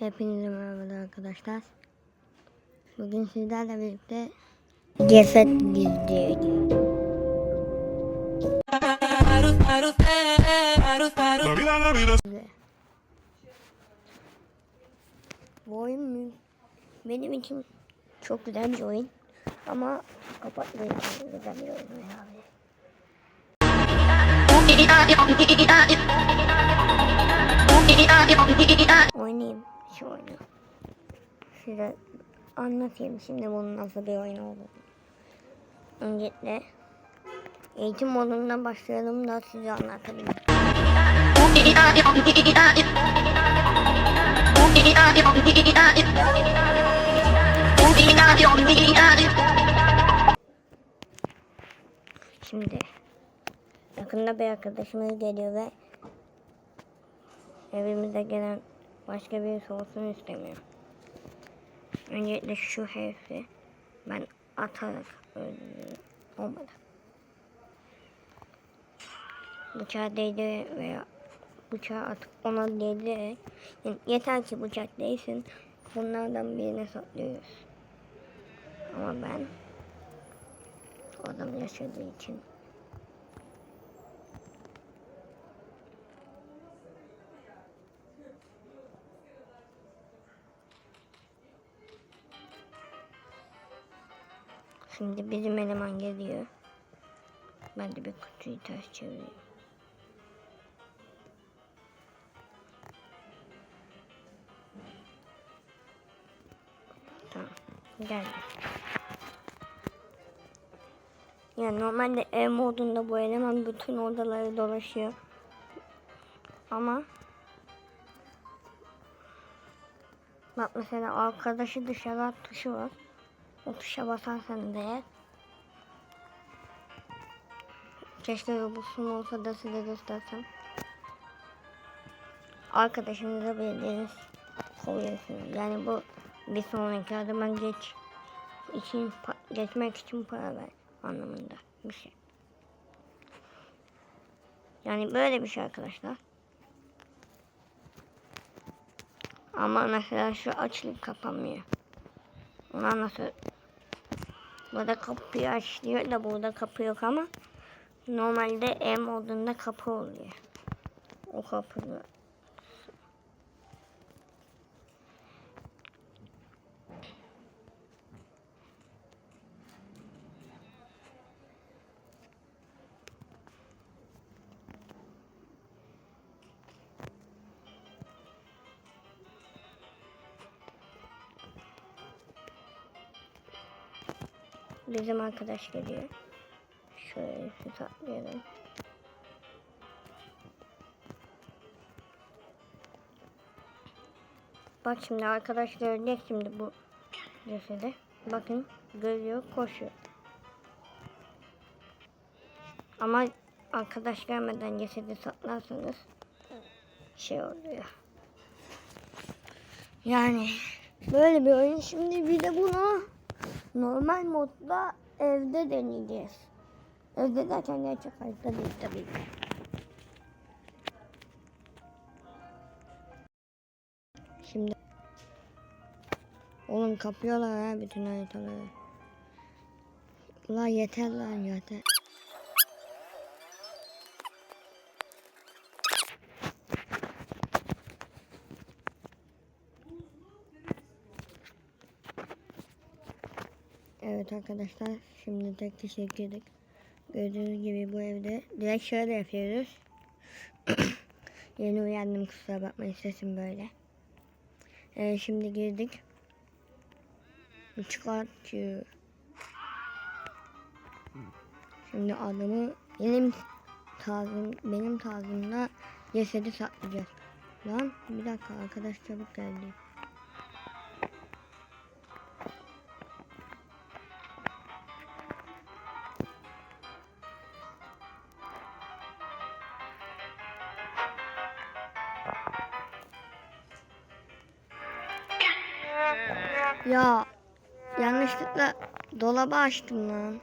Hepinize merhaba arkadaşlar. Bugün sizlerle birlikte ceset vida. Bu oyun benim için çok güzel bir oyun. Ama kapatmayı güzel bir oyun abi. Oynayayım şu oyunu. Size anlatayım şimdi bunun nasıl bir oyun olduğunu. Öncelikle eğitim modundan başlayalım da size anlatayım. Şimdi yakında bir arkadaşımız geliyor ve evimize gelen başka birisi olsun istemiyor. Öncelikle şu herifi ben atarak öldürüyorum. Olmadı. Bıçağı değdi veya bıçağı atıp ona değdirerek yani yeter ki bıçak değsin bunlardan birine saklıyoruz. Ama ben adam yaşadığı için Şimdi bizim eleman geliyor. Ben de bir kutuyu ters çevireyim. Tamam. Geldi. Yani normalde ev modunda bu eleman bütün odaları dolaşıyor. Ama Bak mesela arkadaşı dışarı tuşu var. O tuşa basarsanız eğer Keşke robotun olsa da size göstersem. Arkadaşınıza bildiğiniz koyuyorsunuz. Yani bu bir sonraki adıma geç için geçmek için para ver anlamında bir şey. Yani böyle bir şey arkadaşlar. Ama mesela şu açılıp kapanmıyor. Ona nasıl Burada kapıyı aç diyor da burada kapı yok ama normalde E modunda kapı oluyor. O kapı Bizim arkadaş geliyor. Şöyle şu tatlayalım. Bak şimdi arkadaş görecek şimdi bu cesedi. Bakın görüyor koşuyor. Ama arkadaş gelmeden cesedi saklarsanız şey oluyor. Yani böyle bir oyun şimdi bir de bunu normal modda evde deneyeceğiz. Evde derken gerçek hayatta değil tabii ki. Şimdi Oğlum kapıyorlar ha bütün haritaları. La yeter lan yeter. Evet arkadaşlar şimdi tek kişiye girdik. Gördüğünüz gibi bu evde direkt şöyle yapıyoruz. Yeni uyandım kusura bakmayın sesim böyle. Ee, şimdi girdik. Çıkartıyor. Şimdi adamı benim tarzım benim tarzımda cesedi saklayacağız. Lan bir dakika arkadaş çabuk geldi. Ya yanlışlıkla dolabı açtım lan.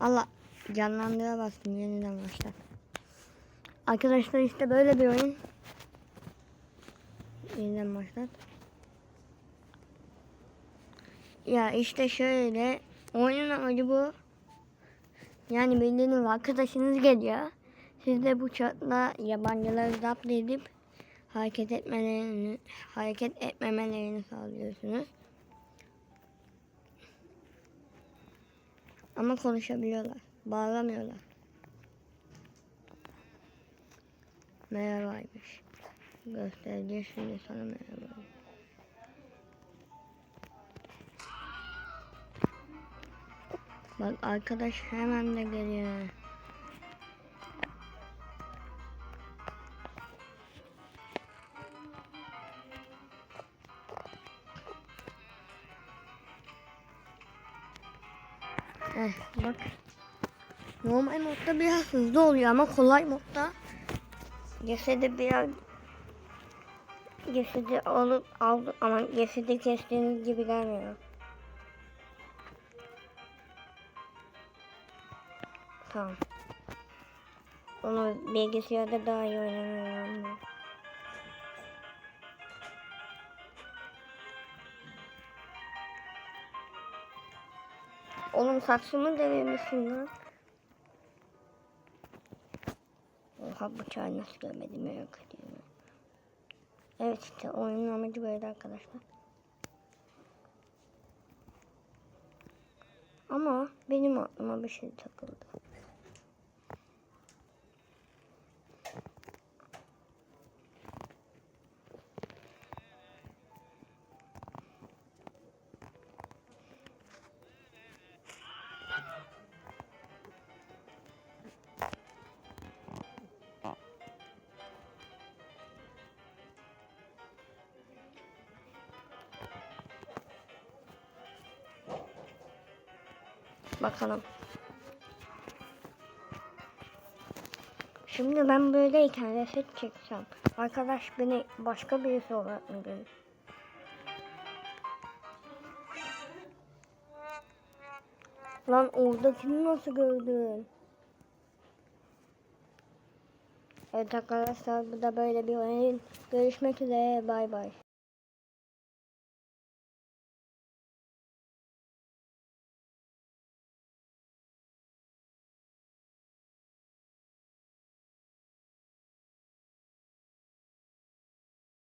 Allah canlandıra bastım yeniden başla. Arkadaşlar işte böyle bir oyun. Yeniden başlat. Ya işte şöyle oyunun amacı bu. Yani bildiğiniz arkadaşınız geliyor. Siz de bu çatla yabancıları zapt edip hareket etmelerini hareket etmemelerini sağlıyorsunuz. Ama konuşabiliyorlar. Bağlamıyorlar. Merhabaymış. Göstereceğim şimdi sana merhaba. Bak arkadaş hemen de geliyor. Eh bak. Normal modda biraz hızlı oluyor ama kolay modda cesedi biraz cesedi alıp aldı ama cesedi kestiğiniz gibi gelmiyor. Tamam. Onu bilgisayarda daha iyi oynamıyorum. Oğlum saçımı devirmişsin lan. Oha bıçağı nasıl görmedim merak ediyorum. Evet işte oyunun amacı böyle arkadaşlar. Ama benim aklıma bir şey takıldı. Bakalım. Şimdi ben böyleyken reset çeksem. Arkadaş beni başka birisi olarak mı görür? Lan oradakini nasıl gördün? Evet arkadaşlar bu da böyle bir oyun. Görüşmek üzere bay bay.